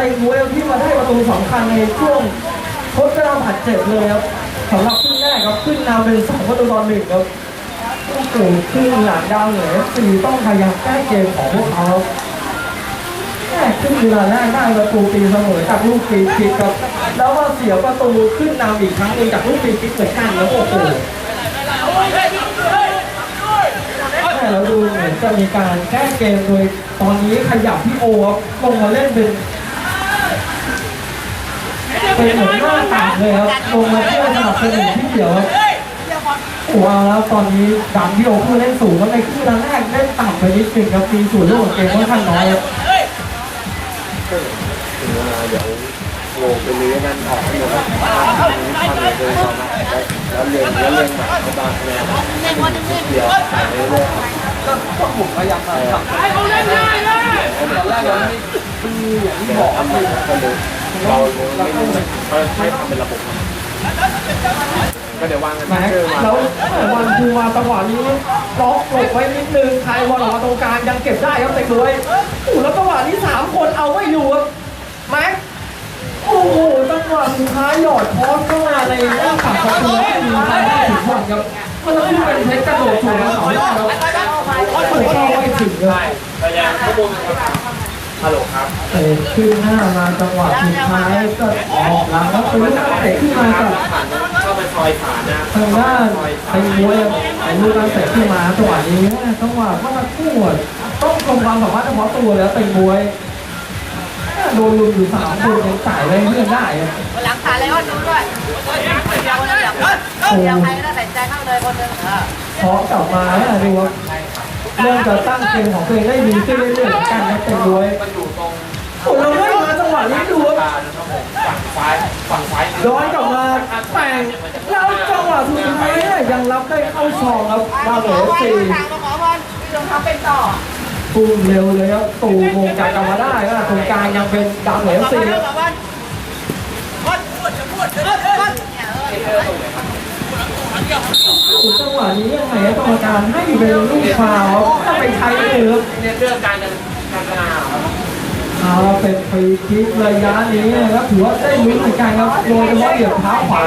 ไปมวยที่มาได้ประตูสำคัญในช่วงทดเวลาผัดเจ็บเลยครับสำหรับครึ่งแรกครับขึ้นนำเป็นสองประตูต่อหนึ่งครับโอ้โหครึ่งหลังดาวเหนือสีต้องพยายามแก้เกมของพวกเขาครับแม่ขึ้นเวลาแรกได้ประตูตีเสมอจากลูกฟรีคิกครับ แล้วก็เสียประตูขึ้นนำอีกครั้งหนึ่งจากลูกฟรีคิกเหมือนกันแล้วโอ้โหแต่เราดูเหมือนจะมีการแก้เกมโดยตอนนี้ขยับพี่โอครับลงมาเล่นเป็น เป็นเหมือนหน้าต่างเลยครับลงมาเพื่อสนับสนุนที่เดียวครับโอ้โหเอาแล้วตอนนี้ดันพี่โอขึ้นเล่นสูงแล้วในครึ่งแรกเล่นต่ำไปนิดนึงครับตีสูงเรื่องของเกมค่อนข้างน้อยครับเดี๋ยวโลไปเลื้อยนั่นออกให้หมดแล้วทำนี้ทำเลยเดินต่อมาแล้วเรียนแล้วเรียนใหม่ก็บางคะแนนเดี๋ยวใส่เรื่อยๆก็พวกผมพยายามทำครับตอนแรกเราไม่คืออย่างที่บอกอันก็เลย เราเราไม่ไม่ทำเป็นระบบก็เดี๋ยววางกันแม็กเจอมาแล้ววันคูมาจังหวะนี้ล็อกหลบไว้นิดนึงใครบอลออกมาตรงกลางยังเก็บได้ครับเต็มเลยโอ้แล้วจังหวะนี้สามคนเอาไม่อยู่ครับแม็กโอ้โหจังหวะสุดท้ายหยอดคอสเข้ามาในหน้าฝั่งประตูไม่มีใครได้ถึงบอลครับมันต้องเป็นเพชรกระโดดถูกมาสองรอบแล้วถูกเข้าไม่ถึงเลยพยายามข้อมูล ฮัลโหลครับเตะขึ้นหน้ามาจังหวะสุดท้ายก็ออกหลังแล้วปืนเตะขึ้นมากับผ่านเข้าไปซอยขานะทางด้านไอ้มวยไอ้ลูกการเตะขึ้นมาจังหวะนี้จังหวะว่ามันคู่อะต้องชมความสามารถเฉพาะตัวแล้วเป็นมวยโดนลุมอยู่สามคนยังจ่ายอะไรเพื่อนได้อะหลังขาเลยอ้อนดูด้วยเดียวคนเดียวเดียวเดียวใครก็ได้ใส่ใจเข้าเลยคนนึงเออพร้อมกลับมาแล้วดูว่า เริ่มจะตั้งเกมของตัวเองได้ดีขึ้นเรื่อยๆเหมือนกันนะเป็นมวยมันอยู่ตรงโอ้เราไม่มาจังหวะนี้ดูว่านะครับผมฝั่งซ้ายฝั่งซ้ายย้อนกลับมาแต่งแล้วจังหวะสุดท้ายเนี่ยยังรับได้เข้าซองครับดาวเหนือขอสี่วันทางขอวันพี่ลงทำเป็นต่อตูมเร็วเลยครับตูมวงการกลับมาได้นะตรงกลางยังเป็นดาวเหนือสี่ครับ ขอวันพูดพูดจะพูดจะพูดเนี่ยเออโอ้จังหวะนี้ยังไงกรรมการให้เป็นลูกฟาวล์ถ้าไปใช้เลยครับเน้นเรื่องการการพัฒนาครับเอาละเป็นฟรีคิกระยะนี้นะครับถือว่าได้ลุ้นเหมือนกันครับโดยเฉพาะเหยียบเท้าขวา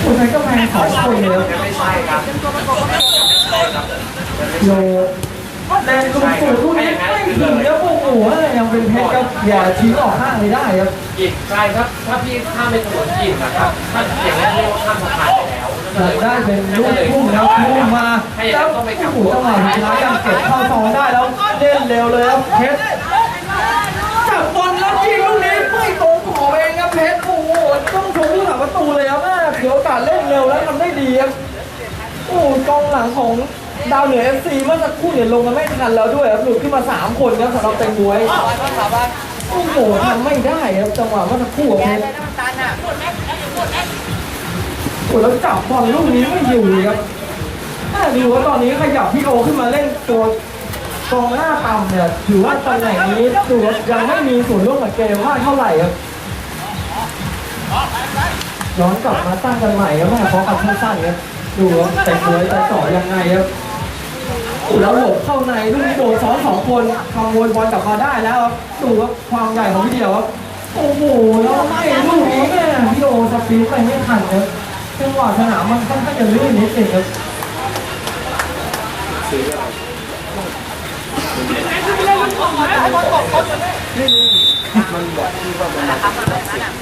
โอ้ใช้ก็แพงสองคนเลยครับไม่ใช่ครับโย แรงสูงสูงลูกนี้ไม่ถึงแล้วโอ้โหยังเป็นเพชรครับอย่าทิ้งออกข้างเลยได้ครับกินใช่ครับ ถ้าพี่ข้ามไปถนนกินนะครับถ้าอย่างนั้นเรียกว่าข้ามสะพานไปแล้วเกิดได้เป็นลูกพุ่งแล้วพุ่งมาแล้วโอ้โหจังหวะสุดท้ายยังเก็บเข้าซองได้แล้วเล่นเร็วเลยครับเพชรจับบอลแล้วยิงลูกนี้ไม่ตรงขอบเองครับเพชรโอ้โหต้องชมผู้หลังประตูเลยครับแม่เดี๋ยวโอกาสเล่นเร็วแล้วทำได้ดีครับโอ้กองหลังของ ดาวเหนือเอฟซีเมื่อสักครู่เนี่ยลงมาไม่ทันแล้วด้วยครับหลุดขึ้นมาสามคนครับสำหรับเต็งมวยขอวันขอวันโอ้โหทำไม่ได้ครับจังหวะเมื่อสักครู่กับแกเพชรเลยน้ำตาลน่ะโอ้แล้วจับบอลลูกนี้ไม่อยู่เลยครับถ้าดูว่าตอนนี้ขยับพี่โอขึ้นมาเล่นตัวกองหน้าต่ำเนี่ยถือว่าตำแหน่งนี้ดูว่ายังไม่มีส่วนร่วมกับเกมมากเท่าไหร่ครับย้อนกลับมาตั้งกันใหม่ครับแม่เพราะกับสั้นๆครับดูว่าแต่งเลยจะต่อยังไงครับโอ้ แล้วหลบเข้าในลูกนี้โดนซ้อนสองคนขโมยบอลกลับมาได้แล้วครับดูว่าความใหญ่ของพี่เดียวครับโอ้โหแล้วไม่ลูกนี้เนี่ยพี่โอสปีดไปไม่ทันครับจังหวะสนามมันค่อนข้างจะลื่นนิดนึงครับมันบอกที่ว่ามันมาจากเสียง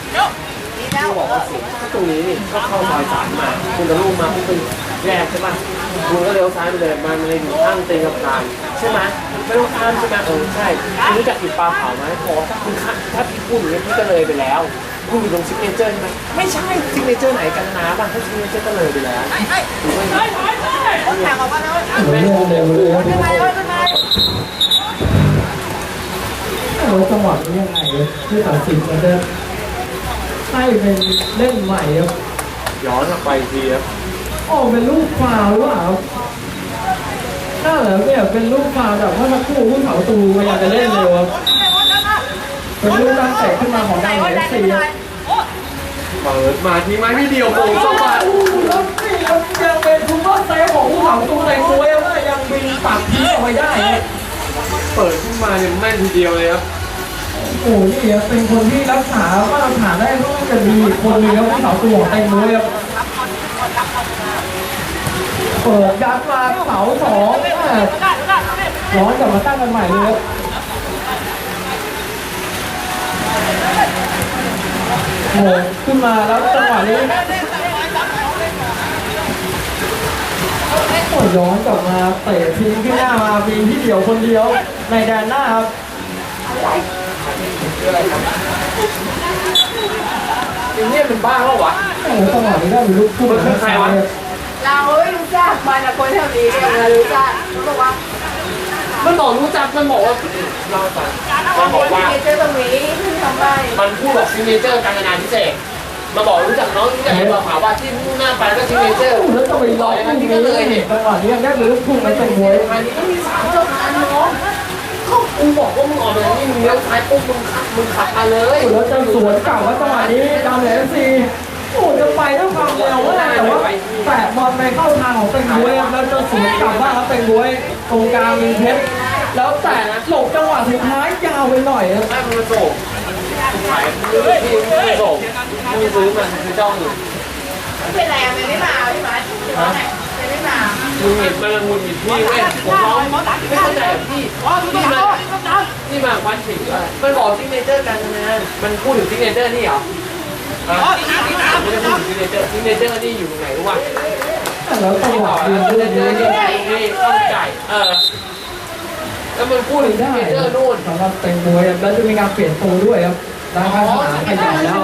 นี่แล้วบอกว่าสียงก็ตรงนี้ก็เข้าซอยสามมาคุณจะลูกมาคุณเป็น แยกใช่ป่ะคุณก็เลี้ยวซ้ายไปเลยมันเลยอยู่ข้างเตียงกับทางใช่ไหมไม่ต้องข้ามใช่ไหมเออใช่คุณรู้จักอิดปลาเผาไหมพอถ้าคุณข้ามถ้าพี่พูดอย่างนี้พี่ก็เลยไปแล้วคุณอยู่ตรงซิกเนเจอร์ใช่ไหมไม่ใช่ซิกเนเจอร์ไหนกันนะบางถ้าซิกเนเจอร์ก็เลยไปแล้วถูกไหมคนแข่งขอวันนะเร็วเร็วเลยครับขึ้นมาเลยขึ้นมาโอ้จังหวะนี้ยังไงครับที่ตัดสินมันจะให้เป็นเล่นใหม่ครับย้อนกลับไปอีกทีครับ โอ้เป็นลูกฟาวล์หรือเปล่าน่าเหรอเนี่ยเป็นลูกฟาวล์แบบว่าสักครู่ผู้เผาตูพยายามจะเล่นเร็วครับเป็นลูกตั้งแต่ขึ้นมาของดาวเอฟซีครับเปิดมาทีไม้ไม่เดียวโอ้โอ้สวัสโหแล้วนี่ครับยังเป็นซูเปอร์เซฟของผู้เผาตูในตัวยังว่ายังบินปักทิ้งออกไปได้ครับเปิดขึ้นมาเนี่ยแม่นทีเดียวเลยครับโอ้โหนี่ครับเป็นคนที่รักษามาตรฐานได้ก็จะดีอีกคนหนึงครับที่เสาตัวของเต็งมวยครับ เปิดยัดมาเสาสองแม่ร้อนกลับมาตั้งกันใหม่เลยครับโอ้โหขึ้นมาแล้วจังหวะนี้โอ้ยย้อนกลับมาเตะทีมขึ้นหน้ามามีที่เดียวคนเดียวในแดนหน้าครับไอ้เนี่ยเป็นบ้าแล้ววะโอ้โหจังหวะนี้ได้มีลูกคู่มันคือใครวะ เราไม่รู้จักมันนะคนแถวนี้เนี่ยเรารู้จักเขาบอกว่ามันบอกรู้จักมันบอกว่าเราฟังมันบอกว่าเจอตรงนี้ที่ทำได้มันพูดบอกซิกเนเจอร์การงานพิเศษมาบอกรู้จักน้องรู้จักไอ้บอกหาว่าที่มุ่งหน้าไปก็ซิกเนเจอร์โอ้โหแล้วจะไปรออย่างคู่นั้นนี้นี่ก็เลยเนี่ยจังหวะนี้ยังได้มีลูกคู่มันเป็นมวยอันนี้ก็มีสามเจ้าทางน้องก็กูบอกว่ามึงออกมานี่มึงเลี้ยวซ้ายปุ๊บมึงขับมึงขับมาเลยแล้วจะสวนกลับว่าจังหวะนี้ดาวเหนือเอฟซีโอ้จะไปด้วยความเร็วว่าแต่ว่า บอลไปเข้าทางของเป็นมวยครับแล้วจะสวนกลับว่าครับเป็นมวยตรงกลางมีเพชรแล้วแต่หลบจังหวะสุดท้ายยาวไปหน่อยครับแม่มึงมาโศกขายมึงที่มึงมาโศกมึงซื้อมันคือจ้องอยู่เป็นไรมันไม่มาพี่มาเป็นไม่มามึงเห็นมันละมุนอยู่ที่เว้ยผมร้องไม่เข้าใจพี่พี่มาพี่มาวันสิมันบอกซิกเนเจอร์การงานมันพูดถึงซิกเนเจอร์นี่เหรออ๋อไม่ได้พูดถึงซิกเนเจอร์ซิกเนเจอร์นี่อยู่ไหนรู้ป่ะ แล้วจังที่หบวะอกยืนซิกเล่เนนเจอร์นี้นี่นี่เข้าใจเออแล้วมันพูดถึงได้เนเจอร์นู่นสำหรับเป็นมวยแล้วจะมีการเปลี่ยนตัวด้วยครับด้านข้างสนามขยับแล้ว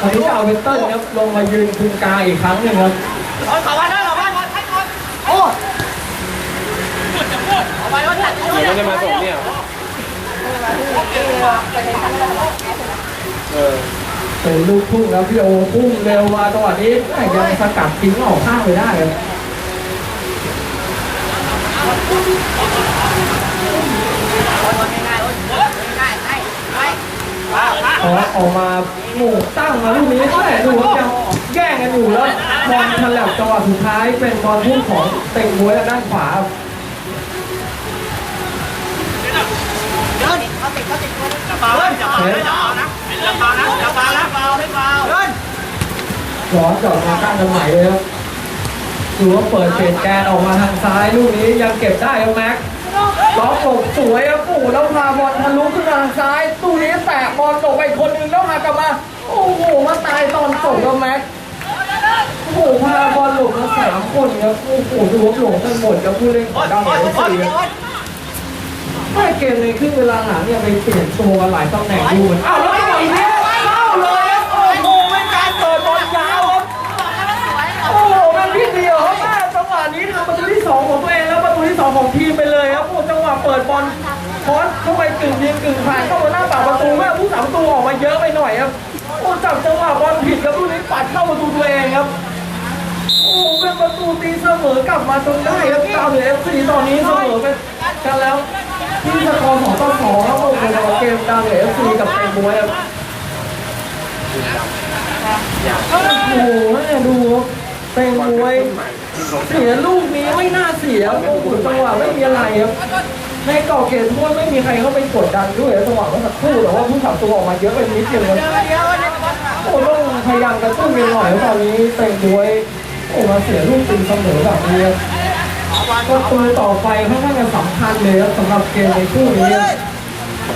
ตอนนี้จะเอาเวสเทิร์นครับลงมายืนคุมกลางอีกครั้งหนึ่งครับเอาไว้คนโอ้ขอว่าจัดมันไม่ได้มาส่งเนี่ยเออ เป็นลูกพุ่งแล้วพี่โอพุ่งเร็วมาจังหวะนี้แม่งยังสกัดทิ้งออกข้างไปได้เลยง่ายๆง่ายๆให้ให้พอออกมาหมู่ตั้งมาลูกนี้แม่ดูครับยังแย่งกันอยู่แล้วบอลฉลับจังหวะสุดท้ายเป็นบอลพุ่งของเต็งมวยด้านขวาครับเดี๋ยวนี่เขาติดเขาติดคนเฮ้ยเบานะ เบานะเบานะเบาให้เบาเดินย้อนกลับมาตั้งกันใหม่เลยครับดูว่าเปิดเศษแกนออกมาทางซ้ายลูกนี้ยังเก็บได้ครับแม็กล็อกหลบสวยครับโอ้โหแล้วพาบอลทะลุขึ้นทางซ้ายตู้นี้แตะบอลตกไปคนนึงแล้วพากลับมา โอ้โหมาตายตอนตกครับแม็กโอ้โหพาบอลหลบมาสามคนครับโอ้โหดูว่าหลงกันหมดครับผู้เล่นของดาวเหนือสี่ ครับไม่เกมในครึ่งเวลาหลังเนี่ยไปเปลี่ยนตัวกันหลายตำแหน่งดูเหมือนอ้าวแล้วไม่ไหวแล้วเข้าเลยครับโอ้โหเป็นการเปิดบอลยาวครับโอ้โหเป็นพี่เดียวครับแม่จังหวะนี้ทำประตูที่สองของตัวเองแล้วประตูที่สองของทีมไปเลยครับโอ้จังหวะเปิดบอลคอสเข้าไปกึ่งยิงกึ่งผ่านเข้ามาหน้าปากประตูแม่ผู้สามประตูออกมาเยอะไปหน่อยครับโอ้จับจังหวะบอลผิดครับลูกนี้ปัดเข้าประตูตัวเองครับ โอ้เป็นประตูตีเสมอกลับมาจนได้ครับดาวเหนือเอฟซีตอนนี้เสมอกันกันแล้วที่สกอร์สองต่อสองครับโอ้โหเกมดาวเหนือเอฟซีกับเต็มบวยครับโอ้โหแม่ดูครับเต็มบวยเสียลูกนี้ไม่น่าเสียโอ้โหจังหวะไม่มีอะไรครับในกรอบเกมโทษไม่มีใครเข้าไปกดดันด้วยจังหวะเมื่อสักครู่แต่ว่าผู้สามตัวออกมาเยอะไปนิดนึงครับโอ้ต้องพยายามกระตุ้นกันหน่อยเพราะตอนนี้เต็งด้วย โอ้มาเสียลูกตีเสมอแบบนี้ครับประตูต่อไปค่อนข้างจะสำคัญเลยครับสำหรับเกมในคู่นี้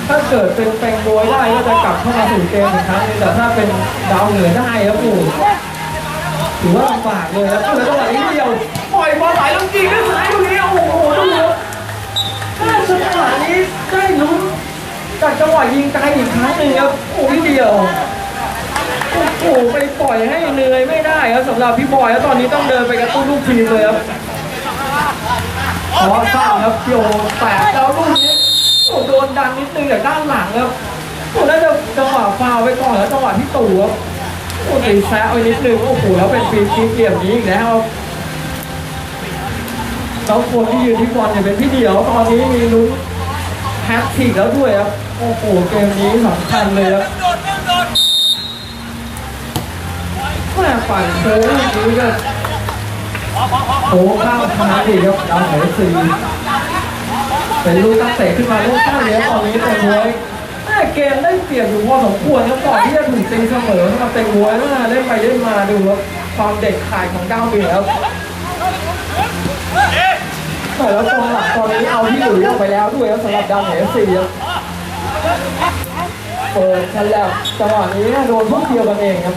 ถ้าเกิดเป็นเต็งดวยได้ก็จะกลับเข้ามาสู่เกมอีกครั้งนึงแต่ถ้าเป็นดาวเหนือได้ครับโอ้โหถือว่าลำบากเลยครับแล้วจังหวะนี้เดียวปล่อยบอลไหลลงยิงด้วยซ้ายตรงนี้โอ้โหดูครับถ้าจังหวะนี้ได้ลุ้นจากจังหวะยิงไกลอีกครั้งหนึ่งครับโอ้ยเดียว โอ้โหไปปล่อยให้เหนื่อยไม่ได้ครับสำหรับพี่บอยแล้วตอนนี้ต้องเดินไปกระตุ้นลูกทีมเลยครับขอทราบครับพี่โอแตกแล้วลูกนี้โอ้โดนดันนิดนึงจากด้านหลังครับโอ้น่าจะจังหวะฟาวไปก่อนแล้วจังหวะที่ตู่ครับโอ้ตีแซะไปนิดนึงโอ้โหแล้วเป็นฟรีคิกเหลี่ยมนี้อีกแล้วครับแล้วคนที่ยืนที่บอลเนี่ยเป็นพี่เดียวตอนนี้มีลุ้นแฮตทริกแล้วด้วยครับโอ้โหเกมนี้สำคัญเลยครับ แม่ปั่นโค้งลูกนี้ก็โค้งข้ามทางดีครับดาวเหนือซีเกเป็นลูกตั้งเตะขึ้นมาลูกตั้งเลี้ยงตอนนี้เต็งบวยแม่เกมได้เปรียบอยู่พอสมควรครับก่อนที่จะถูกตีเสมอสำเต็งบวยว่าเล่นไปเล่นมาดูครับความเด็ดขาดของดาวเบียร์ครับแต่แล้วตรงหลังตอนนี้เอาที่หลุยออกไปแล้วด้วยครับสำหรับดาวเหนือสี่เปิดฉลับจังหวะนี้โดนพวกเดียวกันเองครับ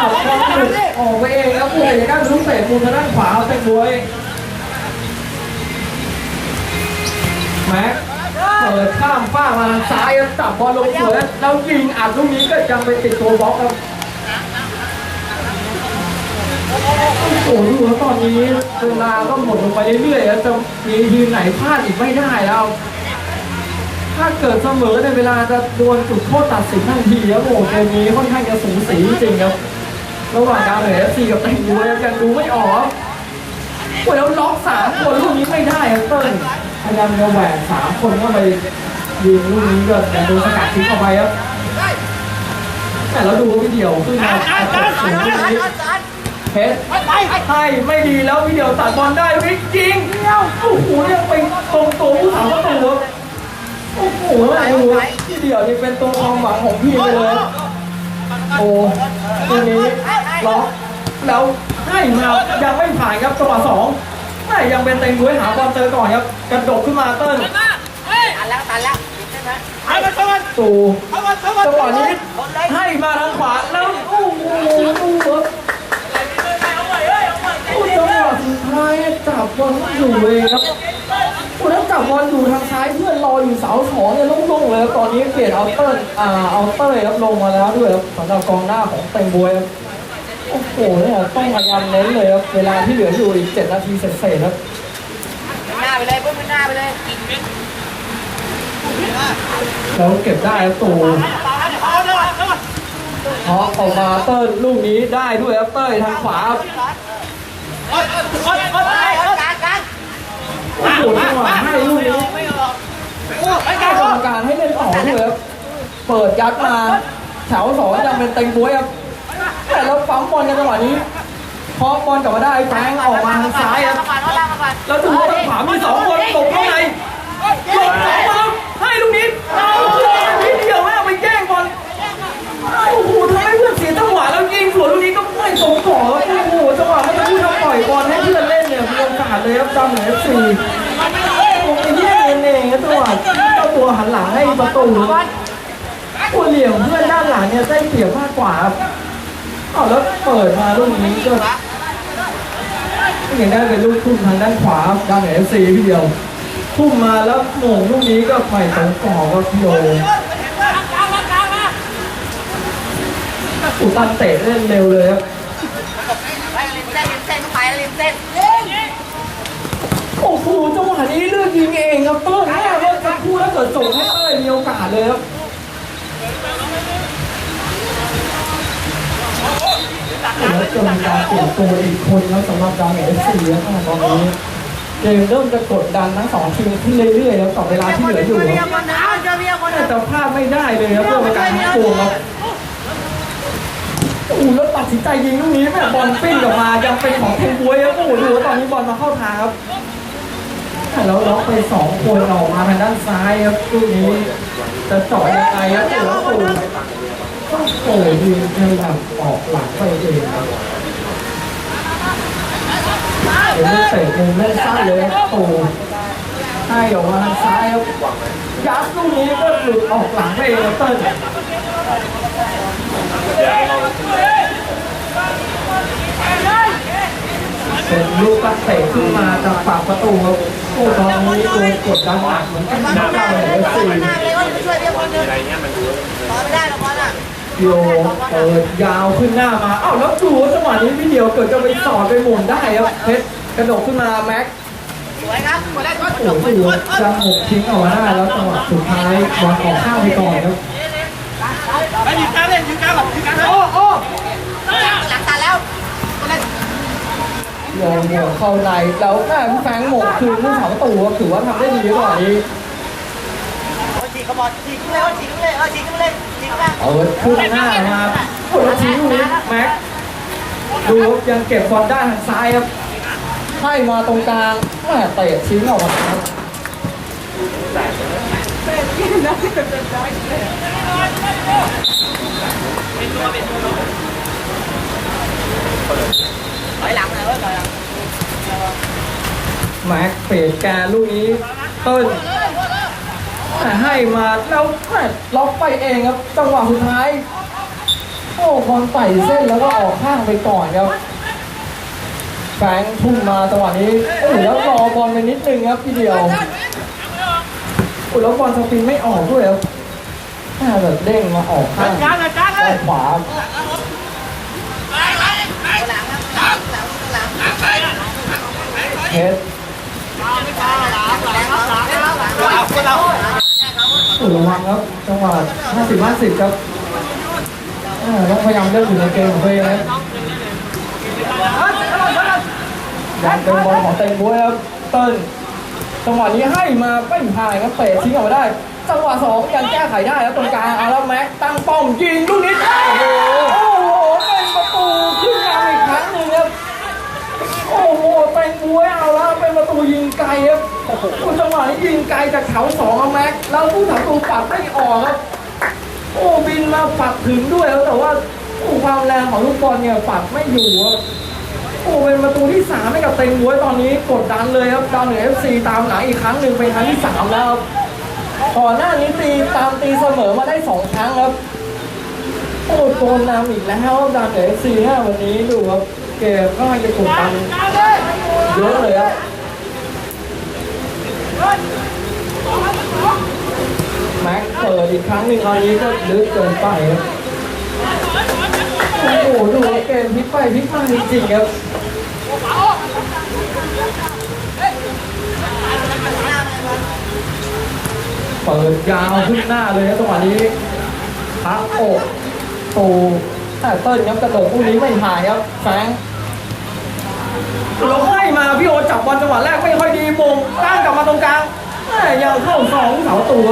ออกไปเองครับผู้ใหญ่ด้านลูกเตะมุมทางด้านขวาเอาเตะหวยแม็กเปิดข้ามฟ้ามาทางซ้ายครับจับบอลลงสวยแล้วยิงอัดลูกนี้ก็ยังไปติดตัวบล็อกครับโอ้โหดูแล้วตอนนี้เวลาก็หมดลงไปเรื่อยๆแล้วจะมีทีมไหนพลาดอีกไม่ได้แล้ว ถ้าเกิดเสมอในเวลาจะโดนจุดโทษตัดสินทันทีครับโอ้โหเกมนี้ค่อนข้างจะสูสีจริงครับ ระหว่างดาวเหนือซีกับแตงยูยังดูไม่ออกโอ้ยแล้วล็อกสามคนลูกนี้ไม่ได้ครับเติ้ลพยายามจะแหวกสามคนเข้าไปยิงลูกนี้ก็ยังโดนสกัดทิ้งออกไปครับแต่เราดูวิดีโอขึ้นมาเอาเปิดเสียงลูกนี้เพชรให้ไม่ดีแล้ววิดีโอตัดบอลได้วิจริงโอ้โหยังไปตรงตัวผู้สาวประตูครับโอ้โหอะไรวะวิดีโอนี่เป็นตัวความหวังของทีมไปเลย โอ้ตัวนี้ล็อกแล้วให้มายังไม่ผ่านครับจังหวะสองไม่ยังเป็นเต็งด้วยหาบอลเจอก่อนครับกระโดดขึ้นมาเติ้ลตัดแล้วตัดแล้วใช่ไหมตูจังหวะนี้ให้มาทางขวาแล้วโอ้โหดูครับโอ้จังหวะสุดท้ายจับบอลอยู่เองครับ โอ้แล้วจับบอลอยู่ทางซ้ายเพื่อนรออยู่เสาสองเนี่ยโล่งๆเลยครับตอนนี้เปลี่ยนเอาเติ้ลอ่าเอาเต้ยครับลงมาแล้วด้วยครับสำหรับกองหน้าของเต็งบวยครับโอ้โหเนี่ยต้องพยายามเน้นเลยครับเวลาที่เหลืออยู่อีกเจ็ดนาทีเสร็จๆครับหน้าไปเลยปุ๊บหน้าไปเลยแล้วเก็บได้ครับตูเพาะออกมาเติ้ลลูกนี้ได้ด้วยครับเต้ยทางขวาครับ การการโอ้โหจังหวะให้ลูกนี้ให้กรรมการให้เล่นต่อด้วยครับเปิดยัดมาแถวสองยังเป็นเต็งบวยครับแต่แล้วปั๊มบอลกันจังหวะนี้พอบอลกลับมาได้แฟงออกมาทางซ้ายครับมาก่อนเอาล่างมาก่อนแล้วดูว่าทางขวามีสองคนตกเอกาสเลยครับดำเอฟซีผมไปแย่งเองครับจังหวเจ้าตัวหันหลังให้ประตูครับตัวเหลี่ยมเพื่อนด้านหลังเนี่ยได้เปรียบมากกว่าครับเอาแล้วเปิดมาลูกนี้ก็ยังได้เป็นลูกทุ่มทางด้านขวาด้านเอฟซีพี่เดียวทุ่มมาแล้วโหม่งลูกนี้ก็ไปตรงกรอบก็พี่โยอุตันเตะเล่นเร็วเลยครับ ไปริมเส้นริมเส้นไปริมเส้น โหจังหวะนี้เลือกยิงเองครับเต้ยแม่เมื่อสักคู่แล้วเกิดส่งให้เต้ยมีโอกาสเลยครับแล้วจะมีการเปลี่ยนตัวอีกคนแล้วสำหรับดาวเมจซีแล้วตอนนี้เกมเริ่มจะกดดันทั้งสองทีมขึ้นเรื่อยๆแล้วต่อเวลาที่เหลืออยู่แต่นาวจะพลาดไม่ได้เลยครับเพื่อเป็นการทั้งตัวครับโอ้โหแล้วตัดสินใจยิงลูกนี้แม่บอลปิ้นออกมายังเป็นของเทนบวยครับโอ้โหดูตอนนี้บอลมาเข้าทางครับ แล้วล็อกไปสองคนออกมาทางด้านซ้ายครับลูกนี้ จะเจาะยังไงครับโอ้โหโอ้โหยิงพยายามออกหลังไปเองครับเลูกเตะมุมเล่นสั้นเลยครับโอ้ให้ออกมาทางซ้ายครับยัดลูกนี้ก็หลุดออกหลังไปเองครับเติ้ล เป็นลูกตั้งเตะขึ้นมาจากปากประตูครับโอ้ตอนนี้โดนกดดันหนักเหมือนกันหนะน้าคเลรับยเอฟซีหน้าเลยว่าจะช่วยเมียคนหนึงอะไรเงี้ยมันดูต่อไม่ได้หรอกบอลอะโยเปิดยาวขึ้นหน้ามาอ้าวแล้วดูว่าจังหวะนี้พี่เดียวเกิดจะไปสอดไปหมุนได้ครับเพชรกระโดดขึ้นมาแม็กสวยครับสวยได้ก็โอ้โหดูจะหมกทิ้งออกมาได้แล้วจังหวะสุดท้ายบอลออกข้างไปก่อนครับ โยนหัวเข้าในแล้วแม่แฟงหมกคืนผู้สาวประตูครับถือว่าทำได้ดีกว่านี้ฉีกกระบอกฉีกเลยฉีกเลยเออฉีกเลยฉีกเลยเอาขึ้นหน้ามาโอ้แล้วทิ้งลูกแม็กดูยังเก็บบอลได้ทางซ้ายครับให้มาตรงกลางแม่เตะทิ้งออกมาครับถ อยหลังเลยเว้ยถอยหลังแม็กเปลี่ยนแกนลูกนี้ต้นแต่ให้มาแล้วแม่ล็อกไปเองครับ จังหวะสุดท้าย โอ้บอลไต่เส้นแล้วก็ออกข้างไปก่อนครับแฟงทุ่มมาจังหวะนี้โอ้โหแล้วรอบอลไปนิดนึงครับทีเดียวโอ้แล้วบอลสปินไม่ออกด้วยครับแม่แบบเด้งมาออกข้างกลางเลยกลางเลด้ายนขวา เพชรโอ้ระวังครับจังหวะ50 50 ครับอ่าต้องพยายามเล่นอยู่ในเกมของตัวเองนะยังเป็นบอลของเต็งบุ้ยครับเติ้ลจังหวะนี้ให้มาไม่ผ่านครับเตะทิ้งออกมาได้ จังหวะสองยังแก้ไขได้ครับตรงกลางเอาแล้วแม็กตั้งป้อมยิงลูกนี้โอ้โหเป็นประตูขึ้นนำอีกครั้งหนึ่งครับ โอ้โหเป็น มวยเอาแล้วเป็นประตูยิงไกลครับโอ้โหจังหวะนี้ยิงไกลจากแถวสองครับแม็กแล้วผู้ถาประตูปัดไม่ออกครับโอ้บินมาปัดถึงด้วยแล้วแต่ว่าโอ้ความแรงของลูกบอลเนี่ยปัดไม่อยู่ครับโอ้เป็นประตูที่สามให้กับเต็งมวยตอนนี้กดดันเลยครับดาวเหนือเอฟซีตามหลังอีกครั้งหนึ่งเป็นครั้งที่สามแล้วครับก่อนหน้านี้ตีตามตีเสมอมาได้สองครั้งครับโอ้โดนนำอีกแล้วดาวเหนือเอฟซีฮะวันนี้ดูครับเกมก็จะกดดัน เยอะเลยครับแม็กเปิดอีกครั้งหนึ่งตอนนี้ก็ลึกเกินไปครับโอ้โหดูเกมพลิกไปพลิกมาจริงๆครับเปิดยาวขึ้นหน้าเลยครับจังหวะนี้พักอกตูแต่เติ้ลครับกระโดดคู่นี้ไม่ผ่านครับแฟง เราให้มาพี่โอจับบอลจังหวะแรกไม่ค่อยดีมงตั้งกลับมาตรงกลางแม่ยังเข้าสองเสาตัว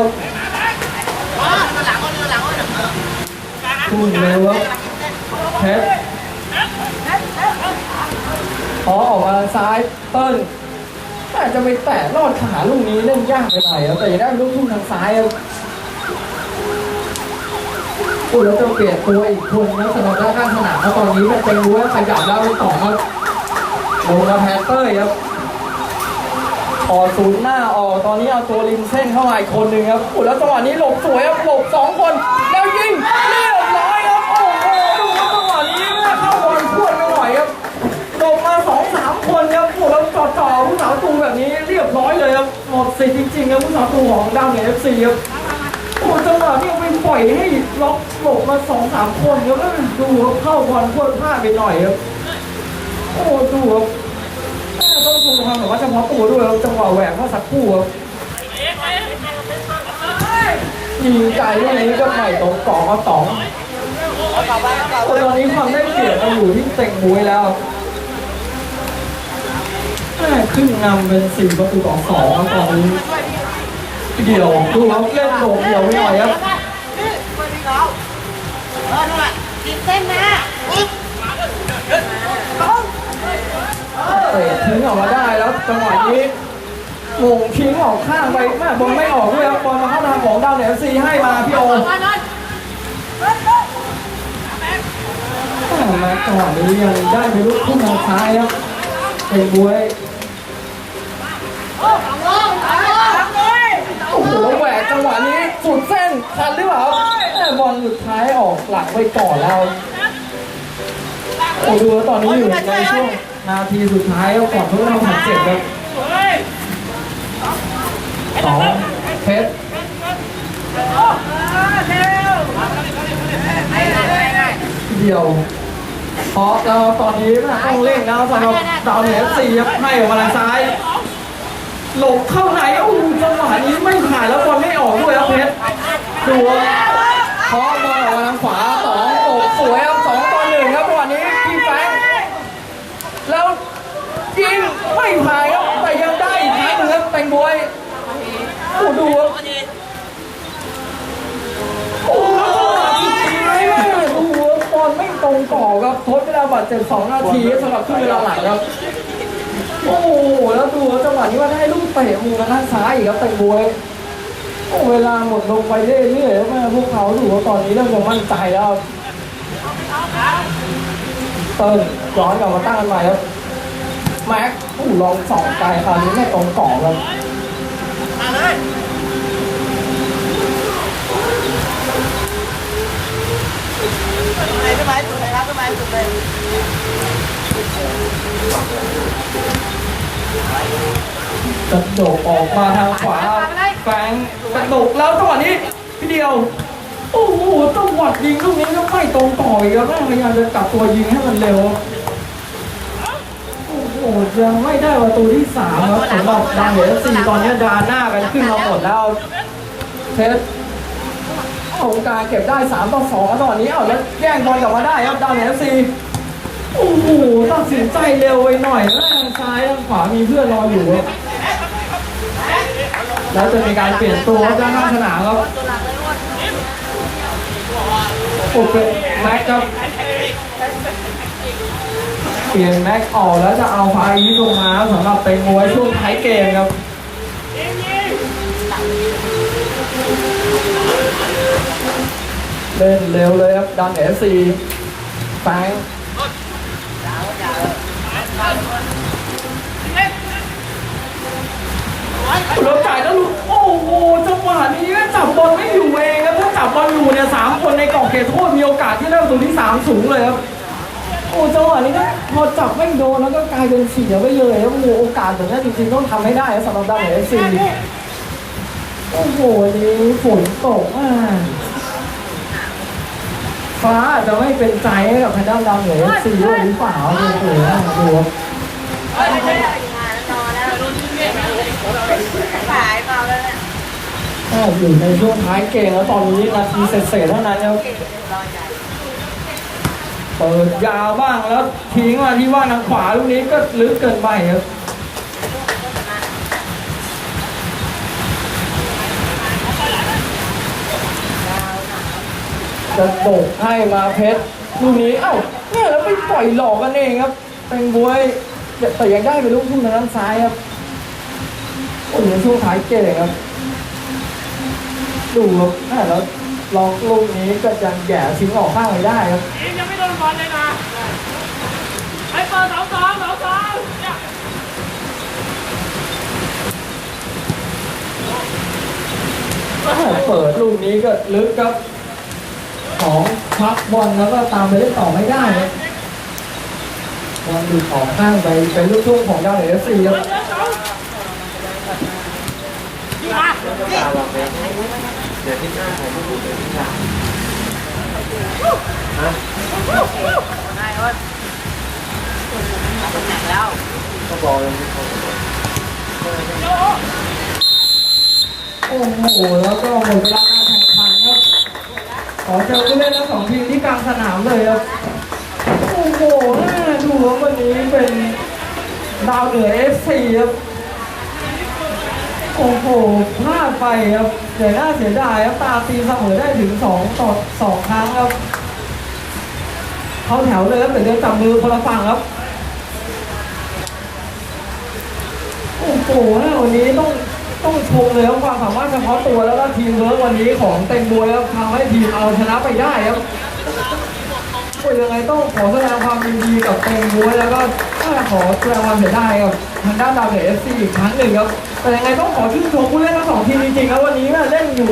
อ๋อหลังก็หลังก็ทุ่มเร็วครับเพชรพอออกมาซ้ายเติ้ลแต่จะไปแตะลอดขาลูกนี้เล่นยากไปหน่อยครับแต่ยังได้ลูกทุ่งทางซ้ายครับโอ้แล้วจะเปลี่ยนตัวอีกคนนะสำหรับด้านข้างสนามแล้วตอนนี้มันเป็นรู้ว่าขยับแล้วไปต่อครับ ลงมาแพนเตอร์ครับออกศูนย์หน้าออกตอนนี้เอาตัวริมเส้นเข้ามาอีกคนหนึ่งครับโอ้แล้วจังหวะนี้หลบสวยครับหลบสองคน แล้วยิงเรียบร้อยครับโอ้โหดูครับจังหวะนี้แม่เข้าบอลพวดไปหน่อยครับหลบมาสองสามคนครับโอ้แล้วจ่อจ่อผู้สาวตูแบบนี้เรียบร้อยเลยครับหมดสิทธิ์จริงๆครับผู้สาวตูของดาวเหนือเอฟซีครับโอ้จังหวะนี้เอาไปปล่อยให้ล็อกหลบมาสองสามคนครับแล้วดูเข้าบอลพวดพลาดไปหน่อยครับโอ้ดูครับ ต้องชมความแบบว่าเฉพาะตัวด้วยแล้วจังหวะแหวกเข้าสักคู่ครับยิงไกลลูกนี้ก็ใหม่ตรงกรอมาสองต่อไปต่อนนี้ความได้เปรียบมาอยู่ที่เต็งมวยแล้วขึ้นนำเป็นสี่ประตูต่อสองครับตอนนี้เดี่ยวดูครับเล่นโดดเดี่ยวไปหน่อยครับเออนู่ะกินเส้นนะ เตะทิ้งออกมาได้แล้วจังหวะนี้โมงทิ้งออกข้างไปแม่บอลไม่ออกด้วยครับบอลมาเข้าทางของดาวเหนือซีให้มาพี่โอแม็กจังหวะนี้ยังได้ไปลูกทุ่งทางซ้ายครับเป็นบวยโอ้โหแหวกจังหวะนี้สุดเส้นทันหรือเปล่าแต่บอลสุดท้ายออกหลักไปก่อนแล้วโอ้ดูแล้วตอนนี้อยู่ในช่วง นาทีสุดท้ายแล้วก่อนเพิ่งเราผ่านเจ็บครับสองเพชรเดียวพราะเราตอนนี้นะต้องเร่งแล้วสำหรับดาวเหนือสี่ครับให้ออกมาทางซ้าย หลบเข้าในโอ้โหจังหวะนี้ไม่ผ่านแล้วบอลไม่ออกด้วยครับเพชรดูครับเพราะบอลออกมาทางขวาสองตกสวยครับสองต่อหนึ่งครับจังหวะนี้พี่แฟงแล้วยิงไม่ผ่านครับแต่ยังได้อีกครั้งหนึงครับแตงบวยโอ้ ดูครับโอ้โหสุดท้ายแม่ดูครับอลไม่ตรงกรอครับทดเวลาบาดเจ็บสองนาทีสำหรับครึ่งเวลาหลังครับโอ้โหแล้วดูจังหวะนี้ว่าได้ลูกเตะมุมทางด้านซ้ายอีกครับแตงบวยโอ้เวลาหมดลงไปเรื่อยๆแล้วแม่พวกเขาดูว่าตอนนี้เริ่มจะมั่นใจแล้วเติ้ลย้อนกลับมาตั้งกันใหม่ครับแม็กโอ้ลองสองไกลคราวนี้ไม่ตรงกรอบครับ มาเลย ไหนทำไมสุดเลยครับทำไมสุดเลย กระโดดออกมาทางขวาแฟงกระโดดแล้วจังหวะนี้พี่เดียว โอ้โหจังหวะยิงลูกนี้ก็ไม่ตรงต่ออีกแล้วแม่พยายามจะกลับตัวยิงให้มันเร็ว โอ้โหยังไม่ได้ประตูที่สามครับสำหรับดาวเหนือสี่ตอนนี้ดาหน้ากันขึ้นมาหมดแล้วเพช รของการเก็บได้สามต่อสองตอนนี้เอาแล้วแย่งบอลกลับมาได้ครับดาวเหนือสี่โอ้โหตัดสินใจเร็วไปหน่อยนะทางซ้ายทางขวามีเพื่อนรออยู่ครับแล้วจะมีการเปลี่ยนตัวด้านหน้าสนามครับเลยอ้วนโอ้เป็นแม็กครับเปลี่ยนแม็กออกแล้วจะเอาพายีลงมาสำหรับเป็นมวยช่วงท้ายเกมครับ เล่นเร็วเลยครับดันเอฟซีแฟงเราจ่ายแล้วลูกโอ้โหจังหวะนี้จับบอลไม่อยู่เองครับถ้าจับบอลอยู่เนี่ยสามคนในกรอบเขตโทษมีโอกาสที่ได้ประตูที่สามสูงเลยครับโอ้จังหวะนี้ก็พอจับไม่โดนแล้วก็กลายเป็นเสียไปเลยครับโอ้โหโอกาสแบบนี้จริงๆต้องทำให้ได้สำหรับดันเอฟซี โอ้โหวันนี้ฝนตกมากฟ้าอาจจะไม่เป็นใจให้กับทางด้านดาวเหนือซีด้วยหรือเปล่าดูดูนะดูครับไม่ได้งานนอนแล้วสายเปล่าแล้วเนี่ยอ่าอยู่ในช่วงท้ายเกมแล้วตอนนี้นาทีเศษๆเท่านั้นครับรอใหญ่เปิดยาวบ้างแล้วทิ้งมาที่ว่างทางขวาลูกนี้ก็ลึกเกินไปครับ จะโบกให้มาเพชรลูกนี้เอ้าเนี่ยแล้วไปปล่อยหลอกกันเองครับเป็นบวยแต่ยังได้เป็นลูกทุ่งทางด้านซ้ายครับโอ้โหช่วงท้ายเก่งครับดูครับแม่แล้วล็อกลูกนี้ก็ยังแหย่ทิ้งออกข้างไม่ได้ครับทีมยังไม่โดนบอลเลยนะไปเปิดสองสองสองสองเนี่ยเปิดลูกนี้ก็ลึกครับ ของพักบอลแล้วก็ตามไปเล่นต่อไม่ได้ครับบอลดูดออกข้างไปเป็นลูกทุ่งของดาวเหนือซีครับเราเนี่ยเดี๋ยวที่หน้าผมก็พูดถึงที่หลังฮะนายอ้วนตำแหน่งแล้วก็บอกเลยมีคนโอ้โหแล้วก็หมดเวลาการแข่งขันครับ ขอเจอผู้เล่นทั้งสองทีมที่กลางสนามเลยครับ โอ้โหน่าดูว่าวันนี้เป็นดาวเหนือเอฟซีครับ โอ้โหพลาดไปครับเสียหน้าเสียดายครับตาตีเสมอได้ถึงสองต่อสองครั้งครับเขาแถวเลยครับแต่เดินจับมือคนละฝั่งครับ โอ้โหวันนี้ต้อง ต้องชมเลยครับความสามารถเฉพาะตัวแล้วก็ทีมเวิร์กวันนี้ของเต็งบวยครับทำให้ทีมเอาชนะไปได้ครับก็ยังไงต้องขอแสดงความยินดีกับเต็งบวยแล้วก็ขอแสดงความเสียดายกับทางด้านดาวเหนือเอฟซีอีกครั้งหนึ่งครับแต่ยังไงต้องขอชื่นชมผู้เล่นทั้งสองทีมจริงๆครับวันนี้เล่นอยู่